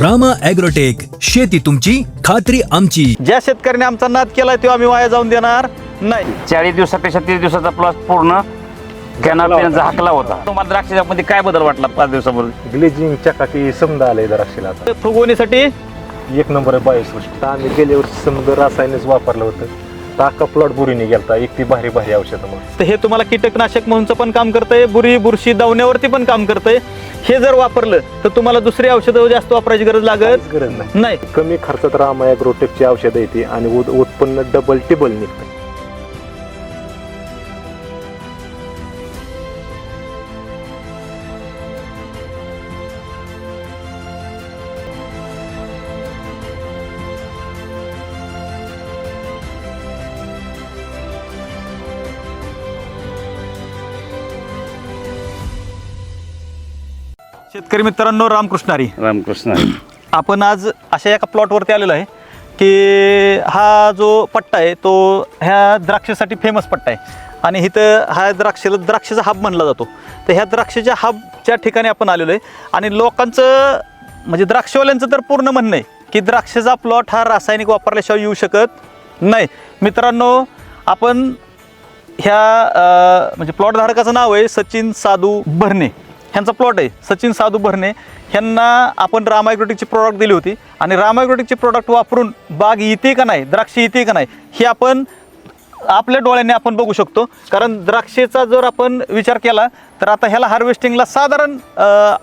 Rama agrotech शेती तुमची खात्री आमची. ज्या शेतकऱ्याने आमचा नाद केलाय तो आम्ही वाया जाऊन देणार नाही. चाळीस दिवसापेक्षा तीस दिवसाचा प्लॉट पूर्ण कॅनल पेनचा हाकला होता. तुम्हाला द्राक्षाच्या मध्ये काय बदल वाटला पाच दिवसापूर्वी? ग्लेजिंग चकाकी समजा आलंय द्राक्षाला आता. फुगवणीसाठी? एक नंबर आहे बायोसृष्टी. आम्ही गेल्या वर्षी समजा रासायनिक वापरलं होतं. तर अख्खा प्लॉट बुरीने गेलता. एक ती भारी भारी औषधं मग तर हे तुम्हाला कीटकनाशक म्हणूनचं पण काम करतंय. बुरी बुरशी दावण्यावरती पण काम करतंय. हे जर वापरलं तर तुम्हाला दुसरी औषधं जास्त वापरायची गरज लागत गरज नाही. नाही. कमी खर्चात रामा ॲग्रोटेकची औषधं येते आणि उत- उत्पन्न डबल टिबल निघतं शेतकरी मित्रांनो रामकृष्णारी. रामकृष्ण. आपण आज अशा एका प्लॉटवरती आलेलो आहे की हा जो पट्टा आहे तो ह्या द्राक्षासाठी फेमस पट्टा आहे. आणि इथं हा द्राक्षाला द्राक्षाचा हब म्हणला जातो. तर ह्या द्राक्षाच्या हबच्या ठिकाणी आपण आलेलो आहे. आणि लोकांचं म्हणजे द्राक्षवाल्यांचं तर पूर्ण म्हणणं आहे की द्राक्षाचा प्लॉट हा रासायनिक वापरल्याशिवाय येऊ शकत नाही. मित्रांनो आपण ह्या म्हणजे प्लॉट धारकाचं नाव आहे सचिन साधू भरणे. ह्यांचा प्लॉट आहे. सचिन साधू भरणे ह्यांना आपण रामायग्रोटिकची प्रॉडक्ट दिली होती. आणि रामायग्रोटिकची प्रॉडक्ट वापरून बाग येते का नाही द्राक्ष येते का नाही हे आपण आपल्या डोळ्याने आपण बघू शकतो. कारण द्राक्षेचा जर आपण विचार केला तर आता ह्याला हार्वेस्टिंगला साधारण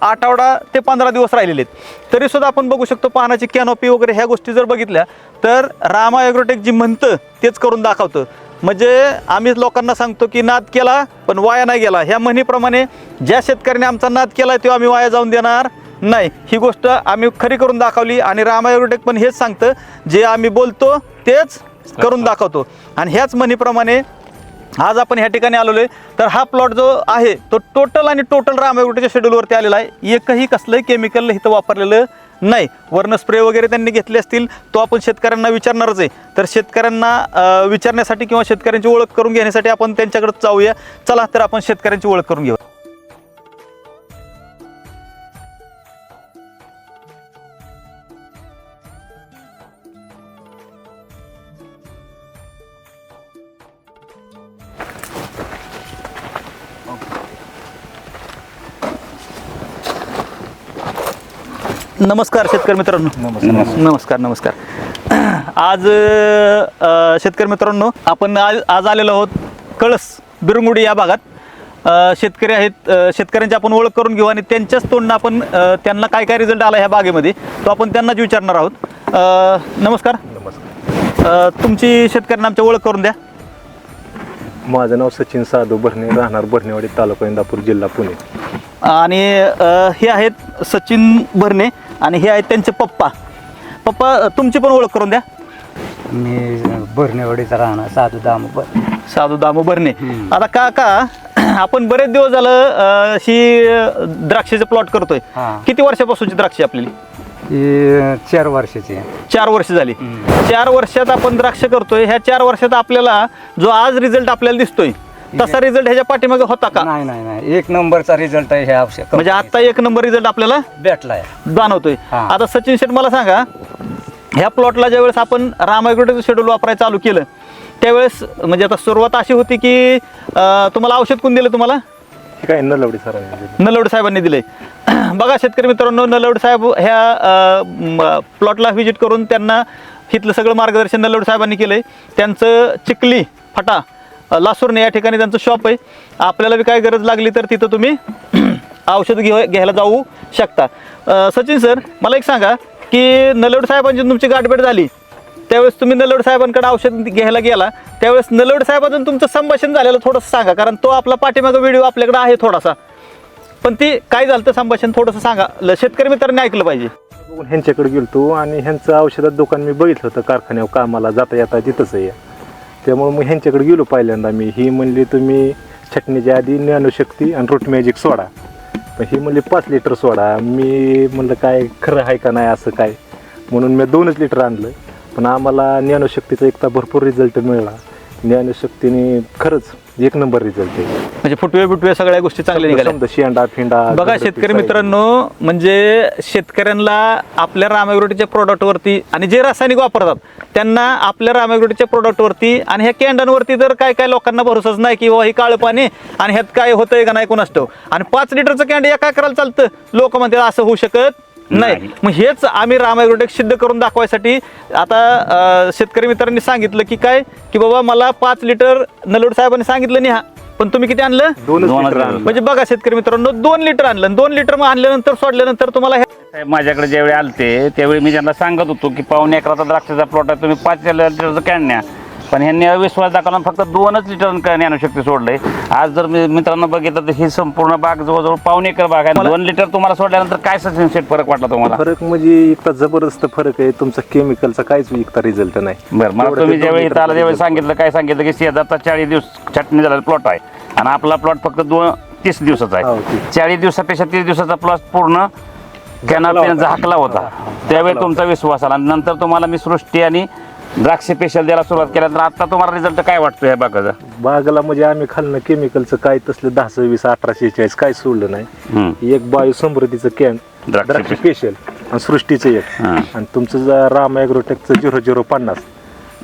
आठवडा ते पंधरा दिवस राहिलेले आहेत. तरीसुद्धा आपण बघू शकतो पानाची कॅनोपी वगैरे ह्या गोष्टी जर बघितल्या तर रामा एग्रोटेक जी म्हणतं तेच करून दाखवतं. म्हणजे आम्ही लोकांना सांगतो की नाद केला पण वाया नाही गेला. ह्या म्हणीप्रमाणे ज्या शेतकऱ्याने आमचा नाद केला तो आम्ही वाया जाऊन देणार नाही. ही गोष्ट आम्ही खरी करून दाखवली आणि रामा पण हेच सांगतं जे आम्ही बोलतो तेच करून दाखवतो. आणि ह्याच म्हणीप्रमाणे आज आपण ह्या ठिकाणी आलेलो आहे. तर हा प्लॉट जो आहे तो टोटल आणि टोटल रामायगुटेच्या शेड्यूलवरती आलेला आहे. एकही कसलंही केमिकल इथं वापरलेलं नाही वर्ण स्प्रे वगैरे त्यांनी घेतले असतील तो आपण शेतकऱ्यांना विचारणारच आहे. तर शेतकऱ्यांना विचारण्यासाठी किंवा शेतकऱ्यांची ओळख करून घेण्यासाठी आपण त्यांच्याकडे जाऊया. चला तर आपण शेतकऱ्यांची ओळख करून घेऊ नमस्कार शेतकरी मित्रांनो. नमस्कार. नमस्कार आज अ, शेतकरी मित्रांनो आपण आज आज आलेलो आहोत कळस बिरुंगुडी या भागात. अ, शेतकरी आहेत अ, शेतकऱ्यांची आपण ओळख करून घेऊ आणि त्यांच्याच तोंडनं आपण अ, त्यांना काय काय रिझल्ट आला ह्या बागेमध्ये तो आपण त्यांनाच विचारणार आहोत. अ, नमस्कार. नमस्कार. अ, तुमची शेतकऱ्यांना आमच्या ओळख करून द्या. माझं नाव सचिन साधू भरणे राहणार भरणेवाडी तालुका इंदापूर जिल्हा पुणे. आणि अ, हे आहेत सचिन भरणे आणि हे आहेत त्यांचे पप्पा. पप्पा तुमची पण ओळख करून द्या. मी भरणेवाडीचा राहणार साधू दाम साधू दामू भरणे. आता काका आपण बरेच दिवस झालं अ, ही अ, द्राक्षाचे प्लॉट करतोय. किती वर्षापासूनची द्राक्षे आपली चार वर्षाची. चार वर्ष झाली. चार वर्षात आपण द्राक्ष करतोय. ह्या चार वर्षात आपल्याला जो आज रिझल्ट आपल्याला दिसतोय तसा रिझल्ट ह्याच्या पाठीमागे होता का? नाही नाही नाही. एक नंबरचा रिझल्ट आहे हे औषध म्हणजे आता एक नंबर रिझल्ट आपल्याला भेटलाय जाणवतोय. हा. आता सचिन शेठ मला सांगा ह्या प्लॉटला ज्यावेळेस आपण रामायग्रोटेचं शेड्यूल वापरायला चालू केलं त्यावेळेस म्हणजे आता सुरुवात अशी होती की अं, तुम्हाला औषध कोण दिलं तुम्हाला? हे काय नलवडी सरांनी दिली. नलवडे साहेबांनी दिले. बघा शेतकरी मित्रांनो नलवडे साहेब ह्या प्लॉटला व्हिजिट करून त्यांना इथलं सगळं मार्गदर्शन नलवडे साहेबांनी केलं आहे त्यांचं चिखली फटा लासूरने या ठिकाणी त्यांचं शॉप आहे. आपल्याला बी काय गरज लागली तर तिथं तुम्ही औषध घेऊ घ्यायला जाऊ शकता. सचिन सर मला एक सांगा की नलोड साहेबांची तुमची गाठभेट झाली त्यावेळेस तुम्ही नलवडे साहेबांकडे औषध घ्यायला गेला त्यावेळेस नलोड साहेबांचं तुमचं संभाषण झालेलं थोडंसं सांगा कारण तो आपला पाठीमागं व्हिडिओ आपल्याकडे आहे थोडासा. पण ते काय झालं तर संभाषण थोडंसं सांगा ल- शेतकरी मित्रांनी ऐकलं पाहिजे. बघून ह्यांच्याकडे गेलतो आणि ह्यांचं औषधात दुकान मी बघितलं होतं कारखान्यावर कामाला जाता येता तिथंच आहे. त्यामुळे मग ह्यांच्याकडे गेलो पहिल्यांदा मी. ही म्हणली तुम्ही छटणीच्या आधी ज्ञानशक्ती आणि रूट मॅजिक सोडा. पण ही म्हणली पाच लिटर सोडा. मी म्हणलं काय खरं आहे का नाही असं काय? म्हणून मी दोनच लिटर आणलं. पण आम्हाला ज्ञानशक्तीचा एकदा भरपूर रिझल्ट मिळाला. ज्ञानशक्तीने खरंच एक नंबर रिझल्ट आहे म्हणजे फुटवे बिटवे सगळ्या गोष्टी चांगल्या निघाल्या समजा शेंडा फिंडा बघा गडद शेतकरी. मित्रांनो म्हणजे शेतकऱ्यांना आपल्या रामायग्रोटीच्या प्रोडक्टवरती आणि जे रासायनिक वापरतात त्यांना आपल्या रामायग्रोटीच्या प्रोडक्टवरती आणि ह्या कॅन्डांवरती तर काय काय लोकांना भरोसाच नाही की बाबा हे काळं पाणी आणि ह्यात काय होतंय का नाही कोणास ठाऊक. आणि पाच लिटरचं कॅन्ड एका करायला चालतं लोक म्हणतात असं होऊ शकत नाही. मग हेच आम्ही रामायग्रोटेक सिद्ध करून दाखवायसाठी आता शेतकरी मित्रांनी सांगितलं की काय की बाबा मला पाच लिटर नलोड साहेबांनी सांगितलं नाही हा पण तुम्ही किती आणलं. आणलं. म्हणजे बघा शेतकरी मित्रांनो दोन लिटर आणलं आणि दोन लिटर मग आणल्यानंतर सोडल्यानंतर तुम्हाला हे साहेब माझ्याकडे ज्यावेळी आलते त्यावेळी मी त्यांना सांगत होतो की पावणे एकराचा द्राक्षाचा प्लॉट आहे तुम्ही पाच लिटरचं कॅन न्या पण ह्यांनी अविश्वास दाखवला. फक्त दोनच लिटर ज्ञानशक्ती सोडलंय. आज जर मी मित्रांनो बघितलं तर ही संपूर्ण बाग जवळजवळ पावणे एकर बाग आहे. दोन लिटर तुम्हाला सोडल्यानंतर काय सचिन सेट फरक वाटला तुम्हाला? फरक म्हणजे इतका जबरदस्त फरक आहे. तुमचा केमिकलचा काहीच इतका रिझल्ट नाही. बरं मला तुम्ही ज्यावेळी इथं आला त्यावेळी. सांगितलं काय सांगितलं की शेजारचा चाळीस दिवस छटणी झालेला प्लॉट आहे. आणि आपला प्लॉट फक्त दोन तीस दिवसाचा हो, आहे तीस. चाळीस दिवसापेक्षा तीस दिवसाचा प्लॉट पूर्ण कॅनॉपीनं झाकला होता. त्यावेळी तुमचा विश्वास आला. नंतर तुम्हाला मी सृष्टी आणि द्राक्ष स्पेशल द्यायला सुरुवात केल्यानंतर आता तुम्हाला रिझल्ट काय वाटतो या बागाचा बागाला म्हणजे आम्ही खाल्लं केमिकलचं काय तसलं दहा सव्वीस अठराशे चाळीस काय सोडलं नाही. एक बायो समृद्धीचं कॅन द्राक्ष द्राक्ष स्पेशल आणि सृष्टीचं एक. हां. आणि तुमचं राम ॲग्रोटेकचं झिरो झिरो पन्नास.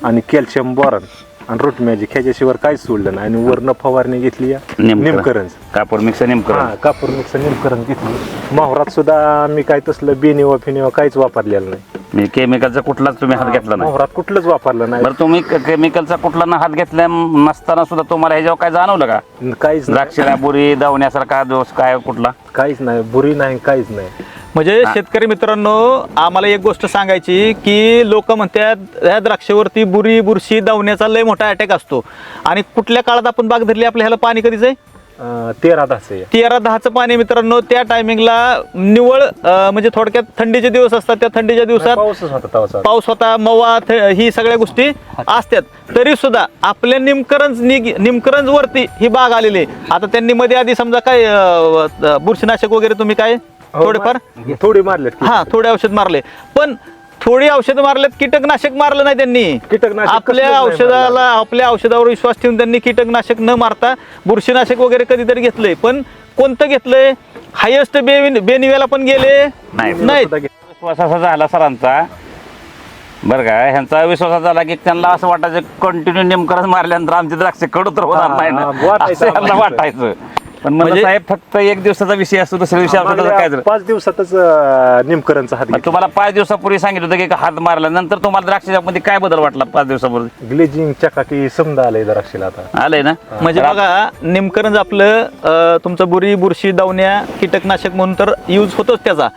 आणि कॅल्शियम बॉरन आणि रूट मॅजिक ह्याच्याशिवाय काहीच सोडलं नाही. आणि वरनं फवारणी घेतली या. निमकरंज. कापूर मिक्स निमकरण हा कापूर मिक्स निमकरंज घेतली माहुरात सुद्धा आम्ही काय तसलं बेनिवा फिनिवा काहीच वापरलेलं नाही. मी केमिकलचा कुठलाच तुम्ही हात घेतला नाही. माहुरात कुठलंच वापरलं नाही. बरं तुम्ही केमिकलचा कुठला ना हात घेतला नसताना सुद्धा तुम्हाला ह्याच्यावर काय जाणवलं का? काहीच नाही. द्राक्षला बुरी दावण्यासारखा दोष काय कुठला? काहीच नाही बुरी नाही काहीच नाही. म्हणजे शेतकरी मित्रांनो आम्हाला एक गोष्ट सांगायची की लोक म्हणतात या द्राक्षावरती बुरी बुरशी दावण्याचा लय मोठा अटॅक असतो. आणि कुठल्या काळात आपण बाग धरली आपल्या ह्याला पाणी कधीच आहे? तेरा आहे. तेरा दहाचं पाणी मित्रांनो त्या टायमिंगला निवळ म्हणजे थोडक्यात थंडीचे दिवस असतात त्या थंडीच्या दिवसात पाऊस होता मवा ही सगळ्या गोष्टी असतात. तरी सुद्धा आपल्या निमकरंज निमकरंज वरती ही बाग आलेली. आता त्यांनी मध्ये आधी समजा काय बुरशीनाशक वगैरे तुम्ही काय थोडेफार? थोडी मारलेत की. हा थोडे औषध मारले. पण थोडी औषध मारलेत कीटकनाशक मारलं नाही त्यांनी. कीटकनाशक आपल्या औषधाला आपल्या औषधावर विश्वास ठेवून त्यांनी कीटकनाशक न मारता बुरशीनाशक वगैरे कधीतरी घेतलंय. पण कोणतं घेतलंय? हायेस्ट बे बेनिवेला पण गेले नाही. विश्वास असा झाला सरांचा. बरं का ह्यांचा विश्वास झाला की त्यांना असं वाटायचं कंटिन्यू नेमकरच मारल्यानंतर आमचे द्राक्ष कडू तर होणार नाही ना. वाटायचं. पण म्हणजे साहेब फक्त एक दिवसाचा विषय असतो दुसऱ्या विषय असतो तर काय झालं? पाच दिवसातच अं, निमकरणचा हात मग तुम्हाला पाच दिवसापूर्वी सांगितलं होतं की एक हात मारला. नंतर तुम्हाला द्राक्षाच्या मध्ये काय बदल वाटला पाच दिवसापूर्वी? ग्लेजिंग चकाकी समजा आलंय द्राक्षीला आता. आलंय ना? म्हणजे बघा निमकरंज आपलं अं, तुमचं बुरी बुरशी दावण्या कीटकनाशक म्हणून तर यूज होतोच त्याचा.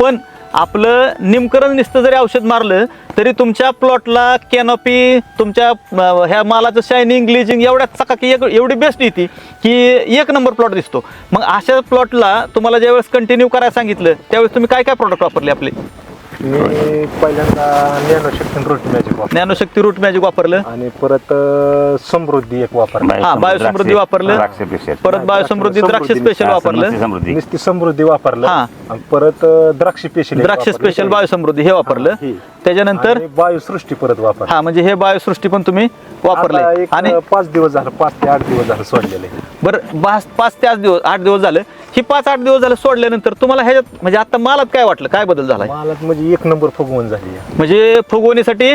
पण आपलं निमकरण निसतं जरी औषध मारलं तरी तुमच्या प्लॉटला कॅनॉपी तुमच्या ह्या मालाचं शायनिंग ग्लिजिंग एवढ्या चकाकी की एवढी बेस्ट येते की एक नंबर प्लॉट दिसतो. मग अशा प्लॉटला तुम्हाला ज्यावेळेस कंटिन्यू करायला सांगितलं त्यावेळेस तुम्ही काय काय प्रॉडक्ट वापरले आपले? मी पहिल्यांदा नॅनो शक्ती रूट मॅजिक वापर ज्ञानशक्ती रूट मॅजिक वापरलं? आणि परत अं, समृद्धी एक वापरला. बायो हा, समृद्धी बायोसमृद्धी वापरलं. द्राक्षे special. परत बायोसमृद्धी द्राक्ष समृद्धी स्पेशल वापरलं. समृद्धी- समृद्धी. नुसती समृद्धी वापरलं. हा. आणि परत अं, द्राक्ष स्पेशल द्राक्ष स्पेशल बायोसमृद्धी हे वापरलं. त्याच्यानंतर? बायोसृष्टी परत वापर हा म्हणजे हे बायोसृष्टी पण तुम्ही वापरले आणि पाच दिवस झालं पाच ते आठ दिवस झालं सोडलेले बरं पाच पाच ते आठ दिवस आठ दिवस झालं. ही पाच आठ दिवस झालं सोडल्यानंतर तुम्हाला ह्याच्यात म्हणजे आता मालात काय वाटलं? काय बदल झालाय? मला म्हणजे एक नंबर फुगवून झाली आहे. म्हणजे फुगवणीसाठी?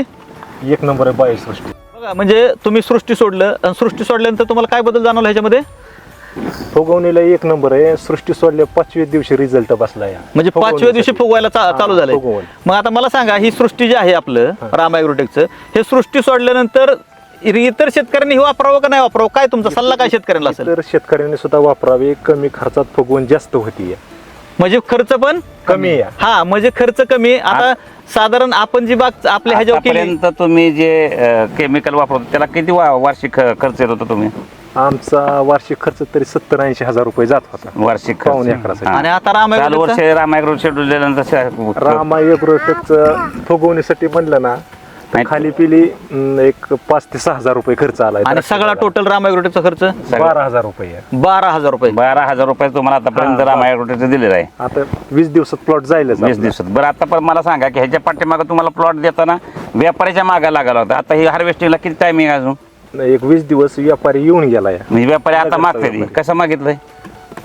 एक नंबर आहे बायोसृष्टी बघा म्हणजे तुम्ही सृष्टी सोडलं आणि सृष्टी सोडल्यानंतर तुम्हाला काय बदल जाणवला ह्याच्यामध्ये? फुगवणीला एक नंबर आहे. सृष्टी सोडल्या पाचव्या दिवशी रिझल्ट बसला या म्हणजे पाचव्या दिवशी फुगवायला चा- हा, चालू झालंय. मग आता मला सांगा ही सृष्टी जी आहे आपलं राम ॲग्रोटेकचं हे सृष्टी सोडल्यानंतर इतर शेतकऱ्यांनी हे वापरावं का नाही वापरावं? काय तुमचा सल्ला काय शेतकऱ्यांना असेल? तर शेतकऱ्यांनी सुद्धा वापरावे. कमी खर्चात फुगवून जास्त होती म्हणजे खर्च पण कमी आहे हा म्हणजे खर्च कमी. आता साधारण आपण जी बाग आपल्या ह्याच्यावर केली आतापर्यंत तुम्ही जे केमिकल वापरतो त्याला किती वा- वार्षिक खर्च येत होता तुम्ही? आमचा वार्षिक खर्च तरी सत्तर ऐंशी हजार रुपये जात होता. वार्षिक खर्च. पावणे अकरासाठी. हा. आणि आता राम चालू वर्ष ॲग्रोटेकचा रामायग्रो शेड्यूल दिल्यानंतर रामा एग्रोटेकचं फुगवणीसाठी म्हणलं ना तर. खाली पिली अं, एक पाच ते सहा हजार रुपये खर्च आलाय. आणि सगळा टोटल राम ॲग्रोटेकचा खर्च? बारा हजार रुपये आहे. बारा हजार रुपये. बारा हजार रुपये तुम्हाला आतापर्यंत रामायग्रोटेचं दिलेलं आहे. आता वीस दिवसात प्लॉट जाईलच वीस आपला. दिवसात. बरं आता पण मला सांगा की ह्याच्या पाठीमागं तुम्हाला प्लॉट देताना व्यापाऱ्याच्या मागा लागायला होता. आता ही हार्वेस्टिंगला किती टायमिंग अजून? एक वीस दिवस व्यापारी येऊन गेला या म्हणजे व्यापारी आता मागते. कसं मागितलंय?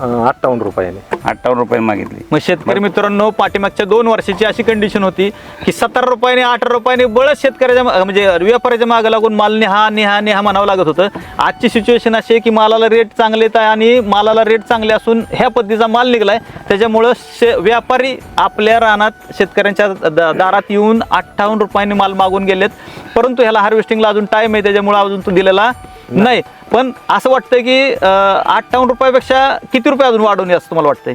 अठ्ठावन्न रुपयाने. अठ्ठावन्न रुपये मागितली. मग शेतकरी मित्रांनो पाठीमागच्या दोन वर्षाची अशी कंडिशन होती की सतरा रुपयाने अठरा रुपयाने बळच शेतकऱ्याच्या मा- म्हणजे व्यापाऱ्याच्या मागे लागून माल नेहा नेहा नेहा म्हणावं लागत होतं. आजची सिच्युएशन अशी आहे की मालाला रेट चांगले आहेत आणि मालाला रेट चांगले असून ह्या पद्धतीचा माल निघलाय. त्याच्यामुळं शे व्यापारी आपल्या रानात शेतकऱ्यांच्या द- दारात येऊन अठ्ठावन्न रुपयांनी माल मागून गेलेत. परंतु ह्याला हार्वेस्टिंगला अजून टाईम आहे त्याच्यामुळे अजून तो दिलेला नाही. पण असं वाटतंय की अठ्ठावन्न रुपयापेक्षा किती रुपये अजून वाढवणे असं तुम्हाला वाटतंय?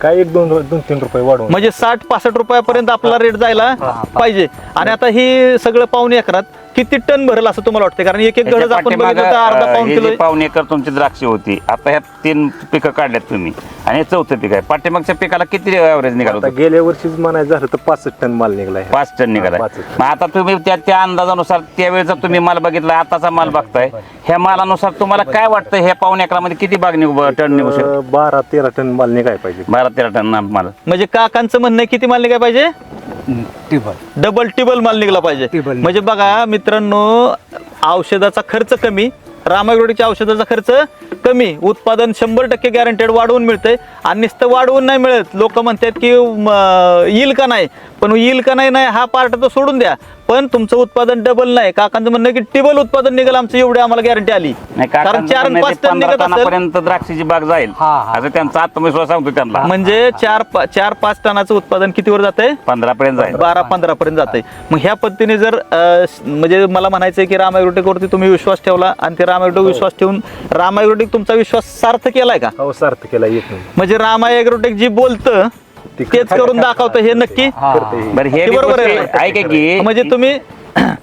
काय एक दोन दोन तीन रुपये वाढवून म्हणजे साठ पासष्ट रुपयापर्यंत आपला रेट जायला पाहिजे. आणि आता ही सगळं पाऊण एकरात किती टन भरेल असं तुम्हाला वाटतं कारण एक एक गडज आपण बघितलं तर अर्धा हे किलो जे पाऊण एकर तुमची द्राक्षे होती आता ह्या तीन पिकं काढल्यात तुम्ही. आणि हे चौथं पीक आहे. पाठीमागच्या पिकाला किती ॲव्हरेज निघाल आता होतं? गेल्या वर्षीच म्हणायचं झालं तर पासष्ट टन माल निघलाय. पाच टन निघाला पाच टन. मग आता तुम्ही त्या त्या अंदाजानुसार त्यावेळेचा तुम्ही माल बघितला आताचा माल बघताय ह्या मालानुसार तुम्हाला काय वाटतं ह्या पाऊण एकरामध्ये किती बाग निघू टन निघू शकतो? अं, बारा तेरा टन माल निघाय पाहिजे. बारा तेरा टन माल. म्हणजे काकांचं म्हणणं आहे किती माल निघाय पाहिजे? टिबल. डबल टिबल माल निघला पाहिजे. टिबल. म्हणजे बघा मित्रांनो औषधाचा खर्च कमी रामायग्रोडीच्या औषधाचा खर्च कमी उत्पादन शंभर टक्के गॅरंटेड वाढवून मिळतंय. आणि नुसतं वाढवून नाही मिळत. लोक म्हणतात की म, येईल का नाही? पण येईल का नाही नाही हा पार्ट तर सोडून द्या. पण तुमचं उत्पादन डबल नाही. काकांचं म्हणणं की टिबल उत्पादन निघेल आमचं एवढी आम्हाला गॅरंटी आली. नाही कारण चार आणि पाच टन निघत असेल. पर्यंत द्राक्षाची बाग जाईल. हा, हा. असं त्यांचा आत्मविश्वास सांगतो त्यांना. म्हणजे चार पा- चार पाच टनाचं उत्पादन कितीवर जातंय? पंधरा पर्यंत जाईल. बारा पंधरा पर्यंत जाते मग ह्या पद्धतीने जर अं, स- म्हणजे मला म्हणायचंय की राम वरती तुम्ही विश्वास ठेवला आणि ते राम विश्वास ठेवून राम तुमचा विश्वास सार्थ केलाय का? हो सार्थ केला नाही म्हणजे राम जी बोलतं तेच करून दाखवतं हे नक्की करते हे. बरं हे बी बरोबर गोष्टी- आहे. ऐका की म्हणजे तुम्ही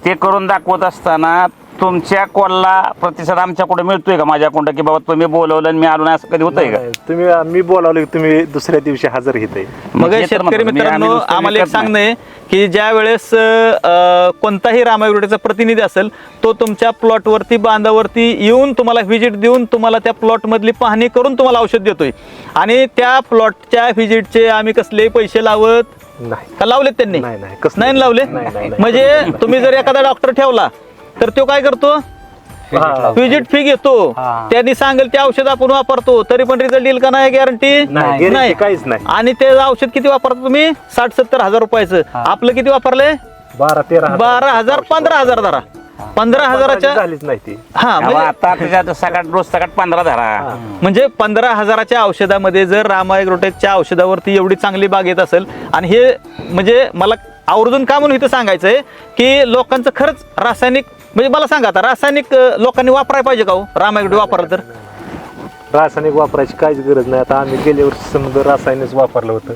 ते करून दाखवत असताना तुमच्या कॉलला प्रतिसाद आमच्याकडे मिळतोय का? माझ्याकडं की बाबा तुम्ही बोलवलं आणि मी आलो नाही असं कधी होतंय का? नाही, तुम्ही मी बोलावलं की तुम्ही दुसऱ्या दिवशी हजर घेताय मग हे तर शेतकरी म्हणतो मी, आम्ही मित्रांनो नुसतं आम्हाला एक विकत. सांगणं आहे की ज्या वेळेस अं, कोणताही रामायगुडेचा प्रतिनिधी असेल तो तुमच्या प्लॉटवरती बांधावरती येऊन तुम्हाला व्हिजिट देऊन तुम्हाला त्या प्लॉटमधली पाहणी करून तुम्हाला औषध देतोय. आणि त्या प्लॉटच्या व्हिजिटचे आम्ही कसलेही पैसे लावत नाही. का लावलेत त्यांनी? नाही, नाही, कसले? नाही लावले? नाही, नाही, नाही. म्हणजे तुम्ही जर एखादा डॉक्टर ठेवला तर तो काय करतो. व्हिजिट फी घेतो. हा. त्यांनी सांगेल ते औषध आपण वापरतो तरी पण रिझल्ट येईल का नाही गॅरंटी नाही, काहीच नाही. आणि ते औषध किती वापरता तुम्ही? साठ सत्तर हजार रुपयाचं. आपलं किती वापरलंय बारा तेरा हजार. बारा हजार पंधरा हजार धरा. पंधरा हजाराच्या झालीच नाही ती. हा म्हणजे आता त्याच्यात सकाळ रोज सकाळ पंधरा धरा. म्हणजे पंधरा हजाराच्या औषधामध्ये जर रामायग्रोटेकच्या औषधावरती एवढी चांगली बाग येत असेल आणि हे म्हणजे मला आवर्जून का म्हणून इथं सांगायचंय की लोकांचं खरंच रासायनिक म्हणजे मला सांगा आता रासायनिक अं, लोकांनी वापरायला पाहिजे का हो? रामायग्रोटे वापरलं तर? रासायनिक वापरायची काहीच गरज नाही. आता आम्ही गेल्या वर्षी समजा रासायनिक वापरलं होतं.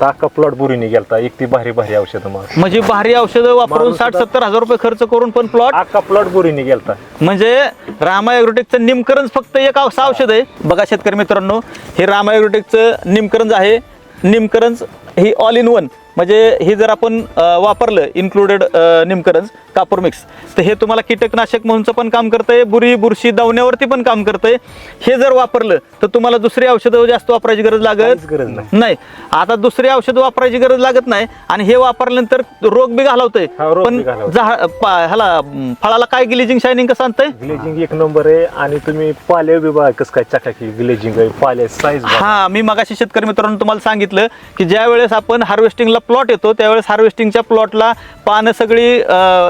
तर अख्खा प्लॉट बुरीने गेलता. एक ती भारी भारी औषधं मग. म्हणजे भारी औषधं वापरून माणूस साठ सुद्धा- सत्तर हजार रुपये खर्च करून पण प्लॉट अख्खा प्लॉट बुरीने गेलता. म्हणजे रामा ॲग्रोटेकचं निमकरंज फक्त एक असं औषध आहे. बघा शेतकरी मित्रांनो हे रामा ॲग्रोटेकचं निमकरंज आहे. निमकरंज ही ऑल इन वन म्हणजे हे जर आपण वापरलं इन्क्लुडेड निमकरंज कापूर मिक्स तर हे तुम्हाला कीटकनाशक म्हणूनचं पण काम करतंय बुरी बुरशी दवण्यावरती पण काम करतंय. हे जर वापरलं तर तुम्हाला दुसरी औषधं जास्त वापरायची गरज लागत गरज नाही. नाही. आता दुसरी औषध वापरायची गरज लागत नाही आणि हे वापरल्यानंतर रोग बी घालवतंय. पण ह्याला फळाला काय ग्लिजिंग शायनिंग कसं आणतंय? ग्लेजिंग एक नंबर आहे आणि तुम्ही पाले विभाग कसं काय चटाकी ग्लेजिंग आहे पाले साईज हा मी मगाशी शेतकरी मित्रांनो तुम्हाला सांगितलं की ज्या वेळेस आपण हार्वेस्टिंगला प्लॉट येतो त्यावेळेस हार्वेस्टिंगच्या प्लॉटला पानं सगळी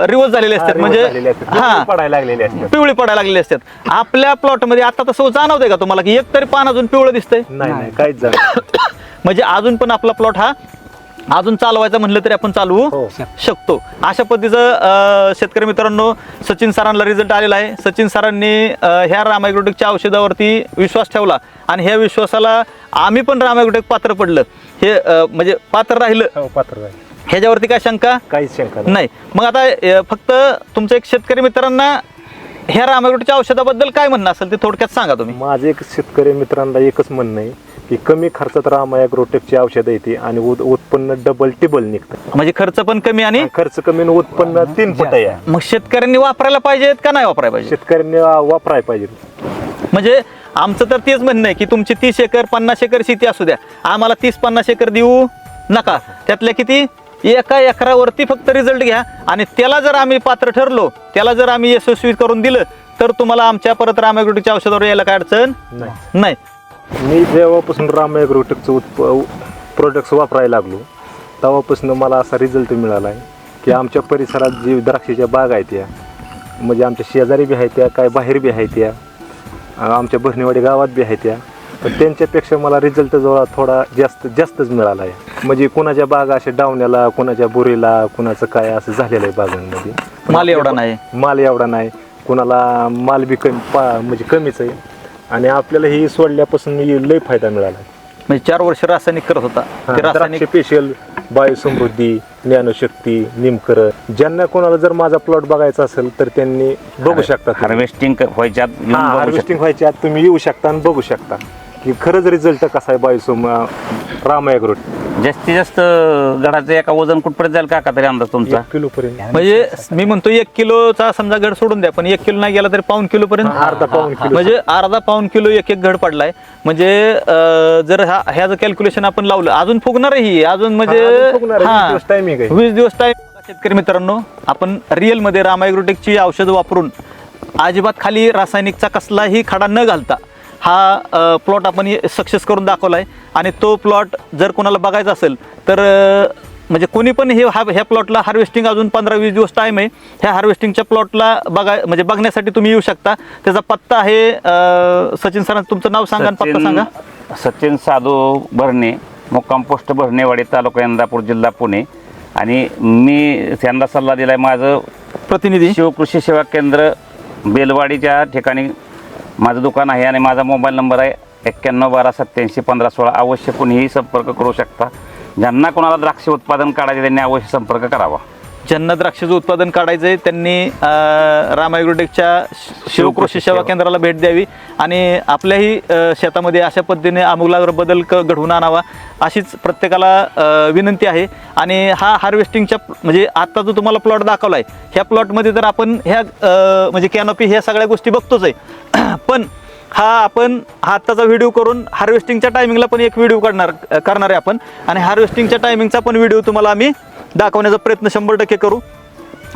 रिवर्स झालेली असतात. म्हणजे हा. पडायला लागलेले असतात. पिवळी पडायला लागलेली असतात. आपल्या प्लॉटमध्ये आता तसं जाणवतंय का तुम्हाला की एक तरी पान अजून पिवळं दिसतंय? नाही काहीच म्हणजे अजून पण आपला प्लॉट हा अजून चालवायचा म्हणलं तरी आपण चालवू हो. शकतो. अशा पद्धतीचं शेतकरी मित्रांनो सचिन सरांना रिझल्ट आलेला आहे. सचिन सरांनी ह्या रामायग्रोटेकच्या औषधावरती विश्वास ठेवला. आणि ह्या विश्वासाला आम्ही पण रामायग्रोटेक पात्र पडलं. हे अं, म्हणजे पात्र राहिलं. हो पात्र आहे. ह्याच्यावरती काय शंका? काहीच शंका नाही. नाही. मग आता अं, फक्त तुमच्या एक शेतकरी मित्रांना ह्या रामायग्रोटेकच्या औषधाबद्दल काय म्हणणं असेल ते थोडक्यात सांगा तुम्ही. माझं एक शेतकरी मित्रांना एकच म्हणणं आहे की कमी खर्चात रामाया ग्रोटेकची औषधं येते आणि उत- उत्पन्न डबल टिबल निघतं. म्हणजे खर्च पण कमी आणि खर्च कमी आणि उत्पन्न तीन पट मग शेतकऱ्यांनी वापरायला पाहिजेत का नाही वापरायला पाहिजे शेतकऱ्यांनी वापरायला पाहिजे म्हणजे आमचं तर तेच म्हणणं आहे की तुमची तीस एकर पन्नास एकर शेती असू द्या. आम्हाला तीस पन्नास एकर देऊ नका. त्यातल्या किती? एका एकरावरती फक्त रिझल्ट घ्या. आणि त्याला जर आम्ही पात्र ठरलो त्याला जर आम्ही यशस्वी करून दिलं तर तुम्हाला आमच्या परत रामायग्रोटीच्या औषधावर यायला काय अडचण? नाही. नाही. मी जेव्हापासून राम ॲग्रोटेकचं उत्प प्रोडक्ट्स वापरायला लागलो तेव्हापासून मला असा रिझल्ट मिळाला आहे की आमच्या परिसरात जी द्राक्षाच्या बाग आहेत त्या म्हणजे आमच्या शेजारी बी आहेत त्या काय बाहेर बी आहेत त्या आमच्या बहिणीवाडी गावात बी आहेत त्या. पण त्यांच्यापेक्षा मला रिझल्ट जो थोडा जास्त जास्तच मिळाला आहे म्हणजे कुणाच्या बागा अशा डावण्याला कुणाच्या बुरीला कुणाचं काय असं झालेलं आहे बागांमध्ये. माल एवढा नाही. माल एवढा नाही. कुणाला माल बी कमी पा म्हणजे कमीच आहे. आणि आपल्याला ही सोडल्यापासून लय फायदा मिळाला. म्हणजे चार वर्ष रासायनिक करत होता. ते रासायनिक स्पेशल बायोसमृद्धी ज्ञानशक्ती निमकर ज्यांना कोणाला जर माझा प्लॉट बघायचा असेल तर त्यांनी बघू शकता हार्वेस्टिंग बघू हार्वेस्टिंग. व्हायच्या आत तुम्ही येऊ शकता आणि बघू शकता. की खरंच रिझल्ट कसा आहे बायोसोम रामायग्रोट जास्तीत जास्त गडाचं एका वजन कुठपर्यंत जाईल काका तरी अंदाज तुमचा? किलो पर्यंत म्हणजे मी म्हणतो एक किलोचा समजा घड सोडून द्या पण एक किलो नाही गेला तरी पाऊन किलो पर्यंत अर्धा पाऊन किलो. म्हणजे अर्धा पाऊन किलो एक एक घड पडलाय. म्हणजे अं, जर हा ह्याचं कॅल्क्युलेशन आपण लावलं अजून फुगणार ही अजून हा. म्हणजे वीस दिवस timing आहे. वीस दिवस टाइम शेतकरी मित्रांनो आपण रिअलमध्ये रामायग्रोटेकची औषधं वापरून अजिबात खाली रासायनिकचा कसलाही खडा न घालता हा प्लॉट आपण सक्सेस करून दाखवला आहे आणि तो प्लॉट जर कोणाला बघायचा असेल तर म्हणजे कोणी पण हे हा ह्या प्लॉटला हार्वेस्टिंग अजून पंधरा वीस दिवस टाईम आहे. ह्या हार्वेस्टिंगच्या प्लॉटला बघाय म्हणजे बघण्यासाठी तुम्ही येऊ शकता. त्याचा पत्ता आहे सचिन सरांचं तुमचं नाव सांगा पत्ता सांगा. सचिन साधू भरणे मुक्काम पोस्ट भरणेवाडी तालुका इंदापूर जिल्हा पुणे. आणि मी त्यांना सल्ला दिलाय माझं प्रतिनिधी. शिवकृषी सेवा केंद्र बेलवाडीच्या ठिकाणी माझं दुकान आहे आणि माझा मोबाईल नंबर आहे एक्क्याण्णव बारा सत्याऐंशी पंधरा सोळा. अवश्य कुणीही संपर्क करू शकता. ज्यांना कोणाला द्राक्ष उत्पादन काढायचे त्यांनी अवश्य संपर्क करावा. ज्यांना द्राक्षाचं उत्पादन काढायचं आहे. त्यांनी अं, राम ॲग्रोटेकच्या शिवकृषी सेवा केंद्राला भेट द्यावी आणि आपल्याही शेतामध्ये अशा पद्धतीने आमूलाग्र बदल क घडवून आणावा अशीच प्रत्येकाला विनंती आहे. आणि हा हार्वेस्टिंगच्या म्हणजे आत्ता जो तुम्हाला प्लॉट दाखवला आहे ह्या प्लॉटमध्ये तर आपण ह्या म्हणजे कॅनॉपी ह्या सगळ्या गोष्टी बघतोच आहे. पण हा आपण हा आत्ताचा व्हिडिओ करून हार्वेस्टिंगच्या टायमिंगला पण एक व्हिडिओ काढणार करणार आहे आपण. आणि हार्वेस्टिंगच्या टायमिंगचा पण व्हिडिओ तुम्हाला आम्ही दाखवण्याचा प्रयत्न शंभर टक्के करू.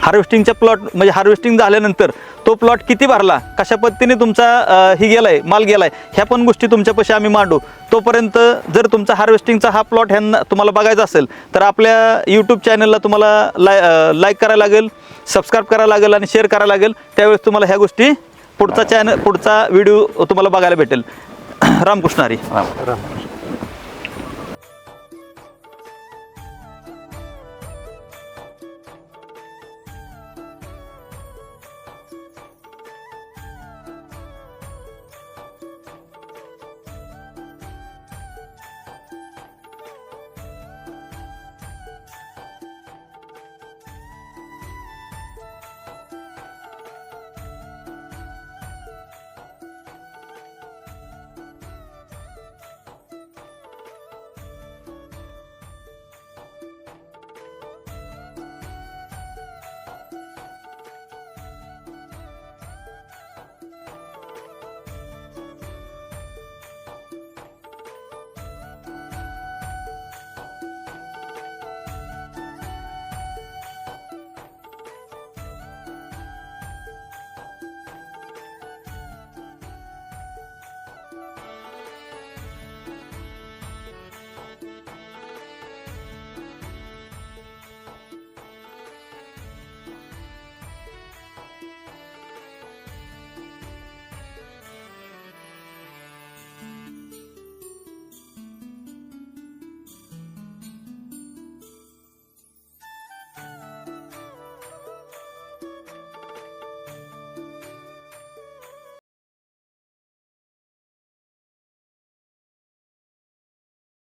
हार्वेस्टिंगच्या प्लॉट म्हणजे हार्वेस्टिंग झाल्यानंतर तो प्लॉट किती भरला? कशा पद्धतीने तुमचा ही गेला आहे माल गेला आहे ह्या पण गोष्टी तुमच्यापाशी आम्ही मांडू. तोपर्यंत जर तुमचा हार्वेस्टिंगचा हा प्लॉट ह्यांना तुम्हाला बघायचा असेल तर आपल्या यूट्यूब चॅनलला तुम्हाला लाय लाईक करायला लागेल सबस्क्राईब करायला लागेल आणि शेअर करायला लागेल. त्यावेळेस तुम्हाला ह्या गोष्टी पुढचा चॅनल पुढचा व्हिडिओ तुम्हाला बघायला भेटेल. रामकृष्ण हरी. राम. राम.